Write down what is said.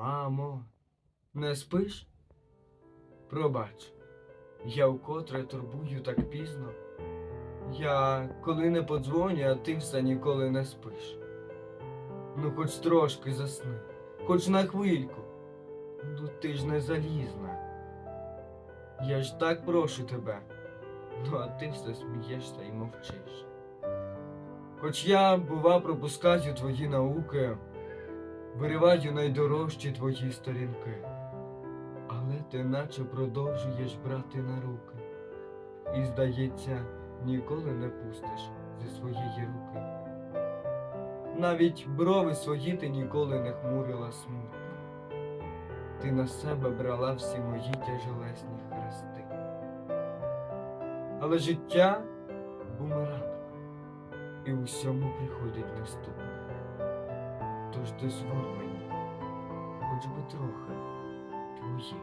Мамо, не спиш? Пробач, я вкотре турбую так пізно. Я коли не подзвоню, а ти все ніколи не спиш. Ну, хоч трошки засни, хоч на хвильку. Ну ти ж не залізна. Я ж так прошу тебе. Ну, а ти все смієшся і мовчиш. Хоч я, бува, пропускаю твої науки, вириваю найдорожчі твої сторінки, але ти наче продовжуєш брати на руки, і, здається, ніколи не пустиш зі своєї руки. Навіть брови свої ти ніколи не хмурила смутно. Ти на себе брала всі мої тяжелесні хрести. Але життя бумеранг, і усьому приходить наступне. Тож дозволь мені, хоч би трохи. Твої